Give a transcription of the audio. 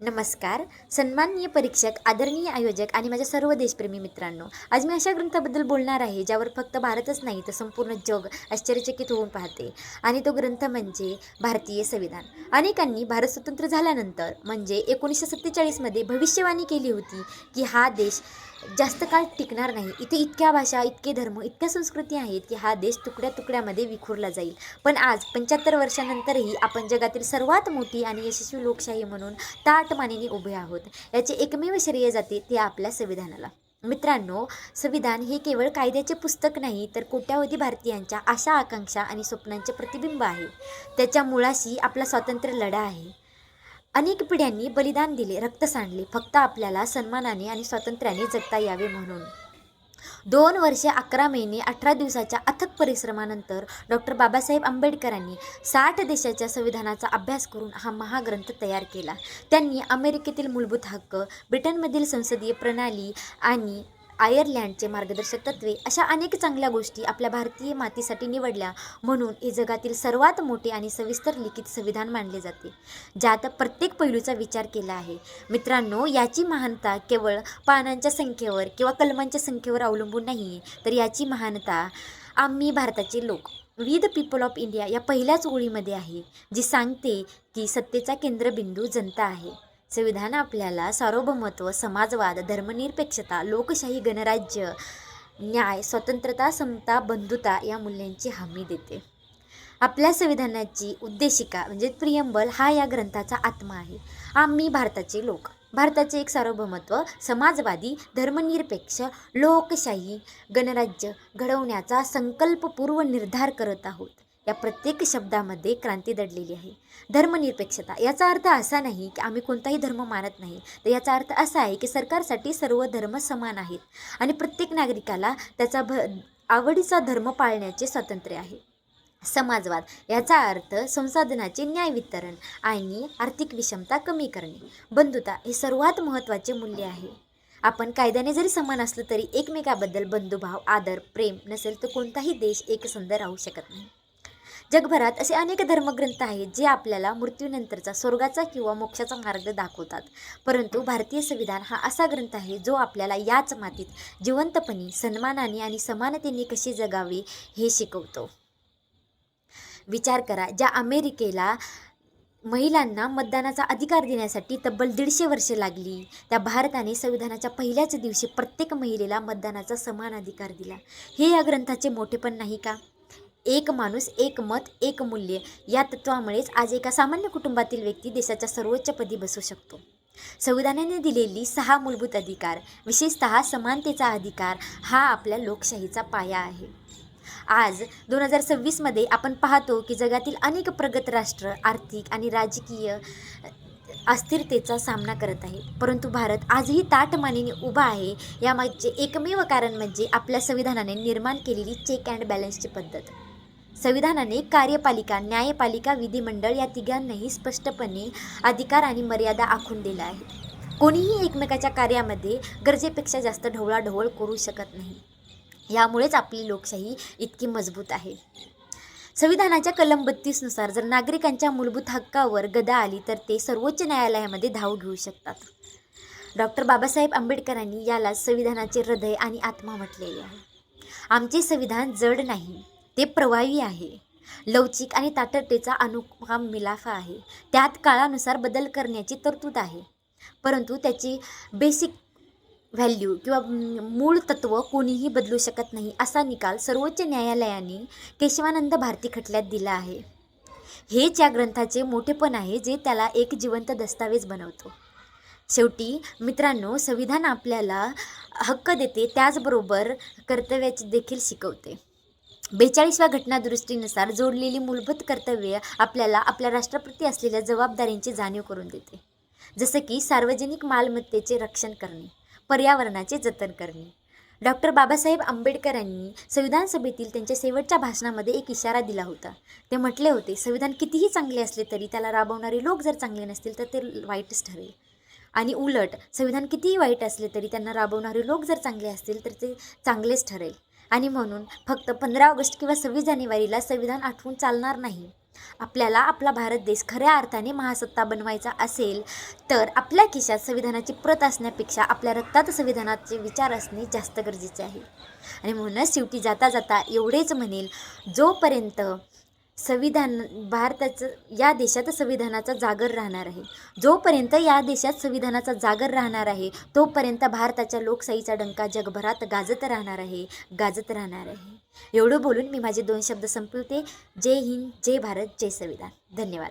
नमस्कार. सन्माननीय परीक्षक आदरणीय आयोजक आणि माझ्या सर्व देशप्रेमी मित्रांनो आज मी अशा ग्रंथाबद्दल बोलणार आहे ज्यावर फक्त भारतच नाही तर संपूर्ण जग आश्चर्यचकित होऊन पाहते. आणि तो ग्रंथ म्हणजे भारतीय संविधान. अनेकांनी भारत स्वतंत्र झाल्यानंतर म्हणजे एकोणीसशे सत्तेचाळीसमध्ये भविष्यवाणी केली होती की हा देश जास्त काळ टिकणार नाही. इथे इतक्या भाषा इतके धर्म इतक्या संस्कृती आहेत की हा देश तुकड्या तुकड्यामध्ये विखुरला जाईल. पण आज पंच्याहत्तर वर्षानंतरही आपण जगातील सर्वात मोठी आणि यशस्वी लोकशाही म्हणून ताट मानेने उभे आहोत. याचे एकमेव श्रेय जाते ते आपल्या संविधानाला. मित्रांनो संविधान हे केवळ कायद्याचे पुस्तक नाही तर कोट्यावधी भारतीयांच्या आशा आकांक्षा आणि स्वप्नांचे प्रतिबिंब आहे. त्याच्या मुळाशी आपला स्वातंत्र्य लढा आहे. अनेक पिढ्यांनी बलिदान दिले रक्त सांडले फक्त आपल्याला सन्मानाने आणि स्वातंत्र्याने जगता यावे म्हणून. दोन वर्षे अकरा महिने अठरा दिवसाच्या अथक परिश्रमानंतर डॉक्टर बाबासाहेब आंबेडकरांनी साठ देशाच्या संविधानाचा अभ्यास करून हा महाग्रंथ तयार केला. त्यांनी अमेरिकेतील मूलभूत हक्क ब्रिटनमधील संसदीय प्रणाली आणि आयर्लँडचे मार्गदर्शक तत्वे अशा अनेक चांगल्या गोष्टी आपल्या भारतीय मातीसाठी निवडल्या म्हणून हे जगातील सर्वात मोठे आणि सविस्तर लिखित संविधान मानले जाते. ज्यात प्रत्येक पैलूचा विचार केला आहे. मित्रांनो याची महानता केवळ पानांच्या संख्येवर किंवा कलमांच्या संख्येवर अवलंबून नाही तर याची महानता आम्ही भारताचे लोक. We the people of India या पहिल्याच ओळीमध्ये आहे जी सांगते की सत्तेचा केंद्रबिंदू जनता आहे. संविधान आपल्याला सार्वभौमत्व समाजवाद धर्मनिरपेक्षता लोकशाही गणराज्य न्याय स्वतंत्रता समता बंधुता या मूल्यांची हमी देते. आपल्या संविधानाची उद्देशिका म्हणजे प्रियंबल हा या ग्रंथाचा आत्मा आहे. आम्ही भारताचे लोक. भारताचे एक सार्वभौमत्व समाजवादी धर्मनिरपेक्ष लोकशाही गणराज्य घडवण्याचा संकल्पपूर्व निर्धार करत आहोत. या प्रत्येक शब्दामध्ये क्रांती दडलेली आहे. धर्मनिरपेक्षता. याचा अर्थ असा नाही की आम्ही कोणताही धर्म मानत नाही. तर याचा अर्थ असा आहे की सरकारसाठी सर्व धर्म समान आहेत आणि प्रत्येक नागरिकाला त्याचा भ आवडीचा धर्म पाळण्याचे स्वातंत्र्य आहे. समाजवाद. याचा अर्थ संसाधनाचे न्याय वितरण आणि आर्थिक विषमता कमी करणे. बंधुता हे सर्वात महत्त्वाचे मूल्य आहे. आपण कायद्याने जरी समान असलो तरी एकमेकाबद्दल बंधुभाव आदर प्रेम नसेल तर कोणताही देश एकसंध राहू शकत नाही. जगभरात असे अनेक धर्मग्रंथ आहेत जे आपल्याला मृत्यूनंतरचा स्वर्गाचा किंवा मोक्षाचा मार्ग दाखवतात. परंतु भारतीय संविधान हा असा ग्रंथ आहे जो आपल्याला याच मातीत जिवंतपणी सन्मानाने आणि समानतेने कसे जगावे हे शिकवतो. विचार करा ज्या अमेरिकेला महिलांना मतदानाचा अधिकार देण्यासाठी तब्बल दीडशे वर्षे लागली त्या भारताने संविधानाच्या पहिल्याच दिवशी प्रत्येक महिलेला मतदानाचा समान अधिकार दिला. हे या ग्रंथाचे मोठेपण नाही का? एक माणूस एक मत एक मूल्य या तत्वामुळेच आज एका सामान्य कुटुंबातील व्यक्ती देशाच्या सर्वोच्च पदी बसू शकतो. संविधानाने दिलेली सहा मूलभूत अधिकार विशेषतः समानतेचा अधिकार हा आपल्या लोकशाहीचा पाया आहे. आज दोन हजार सव्वीसमध्ये आपण पाहतो की जगातील अनेक प्रगत राष्ट्र आर्थिक आणि राजकीय अस्थिरतेचा सामना करत आहे परंतु भारत आजही ताटमानीने उभा आहे. यामागचे एकमेव कारण म्हणजे आपल्या संविधानाने निर्माण केलेली चेक अँड बॅलन्सची पद्धत. संविधानाने कार्यपालिका न्यायपालिका विधिमंडळ या तिघांनाही स्पष्टपणे अधिकार आणि मर्यादा आखून दिल्या आहेत. कोणीही एकमेकाच्या कार्यामध्ये गरजेपेक्षा जास्त ढवळाढवळ करू शकत नाही. यामुळेच आपली लोकशाही इतकी मजबूत आहे. संविधानाच्या कलम बत्तीसनुसार जर नागरिकांच्या मूलभूत हक्कावर गदा आली तर ते सर्वोच्च न्यायालयामध्ये धाव घेऊ शकतात. डॉक्टर बाबासाहेब आंबेडकरांनी याला संविधानाचे हृदय आणि आत्मा म्हटलेले आहे. आमचे संविधान जड नाही. ते प्रवाही आहे. लवचिक आणि ताटतेचा अनुपम मिलाफा आहे. त्यात काळानुसार बदल करण्याची तरतूद आहे. परंतु त्याची बेसिक व्हॅल्यू किंवा मूळ तत्त्व कोणीही बदलू शकत नाही असा निकाल सर्वोच्च न्यायालयाने केशवानंद भारती खटल्यात दिला आहे. हेच या ग्रंथाचे मोठेपण आहे जे त्याला एक जिवंत दस्तावेज बनवतो. शेवटी मित्रांनो संविधान आपल्याला हक्क देते त्याचबरोबर कर्तव्याचे देखील शिकवते. बेचाळीसव्या घटनादुरुस्तीनुसार जोडलेली मूलभूत कर्तव्ये आपल्याला आपल्या राष्ट्रप्रती असलेल्या जबाबदारींची जाणीव करून देते. जसं की सार्वजनिक मालमत्तेचे रक्षण करणे पर्यावरणाचे जतन करणे. डॉक्टर बाबासाहेब आंबेडकर यांनी संविधान सभेतील त्यांच्या शेवटच्या भाषणामध्ये एक इशारा दिला होता. ते म्हटले होते संविधान कितीही चांगले असले तरी त्याला राबवणारे लोक जर चांगले नसतील तर ते वाईटच ठरेल. आणि उलट संविधान कितीही वाईट असले तरी त्यांना राबवणारे लोक जर चांगले असतील तर ते चांगलेच ठरेल. आणि म्हणून फक्त पंधरा ऑगस्ट किंवा सव्वीस जानेवारीला संविधान आठवून चालणार नाही. आपल्याला आपला भारत देश खऱ्या अर्थाने महासत्ता बनवायचा असेल तर आपल्या खिशात संविधानाची प्रत असण्यापेक्षा आपल्या रक्तात संविधानाचे विचार असणे जास्त गरजेचे आहे. आणि म्हणूनच शेवटी जाता जाता एवढेच म्हणेल जोपर्यंत संविधान भारताचं या देशात संविधानाचा जागर राहणार आहे. जोपर्यंत या देशात संविधानाचा जागर राहणार आहे तोपर्यंत भारताच्या लोकशाहीचा डंका जगभरात गाजत राहणार आहे गाजत राहणार आहे. एवढं बोलून मी माझे दोन शब्द संपवते. जय हिंद जय भारत जय संविधान. धन्यवाद.